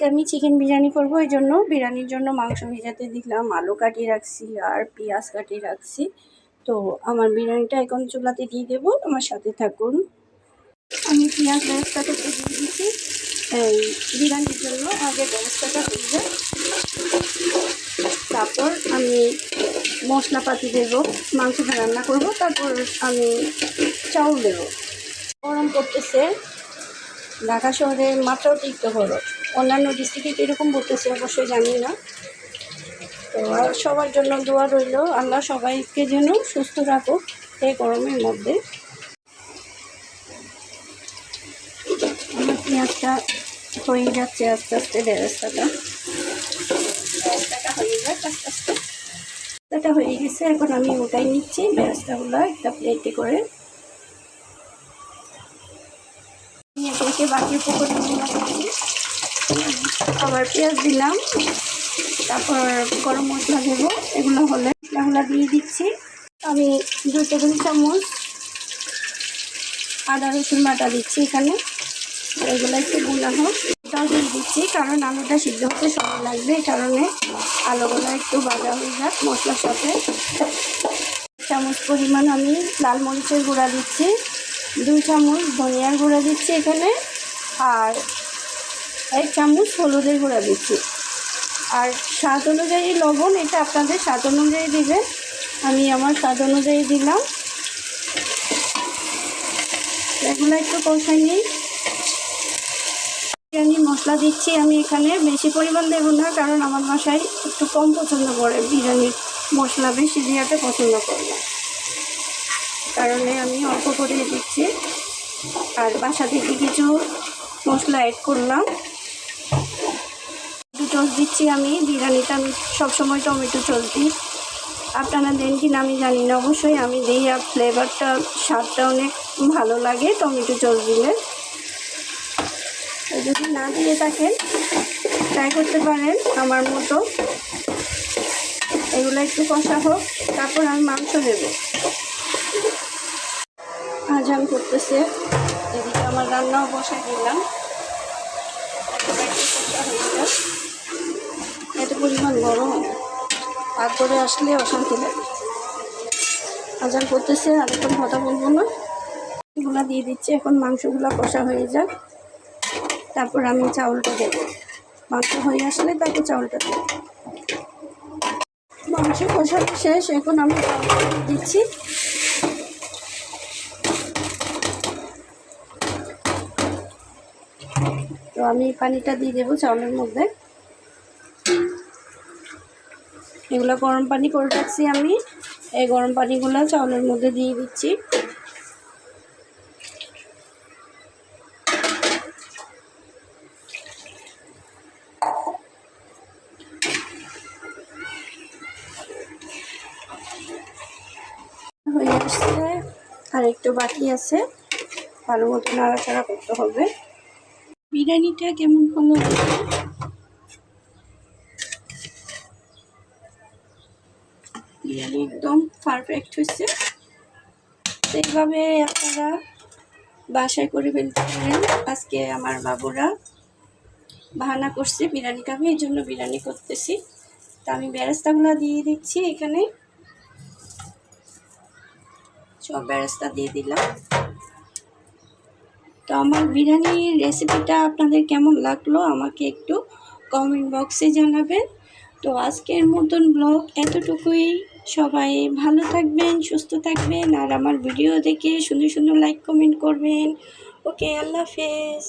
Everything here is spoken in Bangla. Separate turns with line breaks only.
আজকে আমি চিকেন বিরিয়ানি করব, এই জন্য বিরিয়ানির জন্য মাংস ভিজাতে দিলাম, আলু কাটিয়ে রাখছি আর পেঁয়াজ কাটিয়ে রাখছি। তো আমার বিরিয়ানিটা এখন চুলাতে দিয়ে দেবো, আমার সাথে থাকুন। আমি পেঁয়াজ ব্যবস্থাটা দিয়ে দিচ্ছি। এই বিরিয়ানির জন্য আগে ব্যবস্থাটা দিয়ে তারপর আমি মশলাপাতি দেবো মাংসটা রান্না করব, তারপর আমি চাউল দেবো। গরম করতেছে, ঢাকা শহরে মাত্রাও টিকতে হলো অন্যান্য ডিস্ট্রিক্টে কীরকম বলতেছে, অবশ্যই জানি না। তো আর সবার জন্য দোয়া রইল, আল্লাহ সবাইকে যেন সুস্থ রাখুক এই গরমের মধ্যে। আমার পেঁয়াজটা হয়ে যাচ্ছে আস্তে আস্তে, বেরেস্তাটা। বেরেস্তাটা হয়ে আস্তে আস্তে। হয়ে গেছে, এখন আমি ওটাই নিচ্ছি, বেরেস্তাগুলো একটা প্লেটে করে। বাকি উপকরণগুলো আবার পেঁয়াজ দিলাম। তারপর গরম মশলা দেবো। এগুলো হলে মশলাগুলো দিয়ে দিচ্ছি। আমি দু টেবিল চামচ আদা, রসুন বাটা দিচ্ছি এখানে। এগুলো একটু গুঁড়া হোক। এটাও দিয়ে দিচ্ছি, কারণ আলুটা সিদ্ধ হতে সময় লাগবে। এই কারণে আলুগুলো একটু ভাজা হয়ে যাক মশলার সাথে। চামচ পরিমাণ আমি লাল মরিচের গুঁড়া দিচ্ছি। দুই চামচ ধনিয়ার গুঁড়া দিচ্ছি এখানে। আর এক চামচ হলুদের গুঁড়া দিচ্ছি। আর স্বাদ অনুযায়ী লবণ, এটা আপনাদের স্বাদ অনুযায়ী দিবেন। আমি আমার স্বাদ অনুযায়ী দিলাম। এগুলো একটু কষাই নিই। বিরিয়ানি মশলা দিচ্ছি, আমি এখানে বেশি পরিমাণ দেবো না, কারণ আমার বাসায় একটু কম পছন্দ করে বিরিয়ানির মশলা, বেশি দেওয়াতে পছন্দ করে না। কারণে আমি অল্প করে দিচ্ছি। আর বাসা থেকে কিছু মশলা অ্যাড করলাম। সস দিচ্ছি আমি বিরিয়ানিতে আমি সবসময় টমেটো দিই। আপনারা দেন কি না আমি জানি না, অবশ্যই আমি দিই আর ফ্লেভারটা স্বাদটা অনেক ভালো লাগে টমেটো সস দিলে। যদি না দিয়ে থাকেন ট্রাই করতে পারেন আমার মতো। এগুলো একটু কষা হোক, তারপর আমি মাংস দেবো। আজান করতেছে, এদিকে আমার রান্নাও বসাই দিলাম। এত পরিমাণ গরম হাত করে আসলে অশান্তি লাগে। আজান করতেছে, আর এখন কথা বলব না। এগুলো দিয়ে দিচ্ছি, এখন মাংসগুলো কষা হয়ে যাক। তারপর আমি চাউলটা দেব। মাংস হয়ে আসলে তারপর চাউলটা দেব। মাংস কষানো শেষ, এখন আমি চাউলটা দিচ্ছি। তো আমি পানিটা দিয়ে দেবো চাউলের মধ্যে। এগুলো গরম পানি করে রাখছি আমি। এই গরম পানিগুলো চাউলের মধ্যে দিয়ে দিচ্ছি। আর একটু বাকি আছে। ভালো মতো নাড়াচাড়া করতে হবে। বিরিয়ানিটা কেমন হলো? একদম পারফেক্ট হয়েছে। সেইভাবে আপনারা বাসায় করে ফেলতে পারেন। আজকে আমার বাবুরা বাহানা করছে বিরিয়ানি খাবে, এই জন্য বিরিয়ানি করতেছি। তা আমি বেরেস্তাগুলো দিয়ে দিচ্ছি এখানে। সব বেরেস্তা দিয়ে দিলাম। তো আমার বিরিয়ানির রেসিপিটা আপনাদের কেমন লাগল আমাকে একটু কমেন্ট বক্সে জানাবেন। তো আজকের মতন ব্লগ এতটুকুই। সবাই ভালো থাকবেন, সুস্থ থাকবেন, আর আমার ভিডিও দেখে সুন্দর সুন্দর লাইক কমেন্ট করবেন। ওকে আল্লাহ হাফেজ।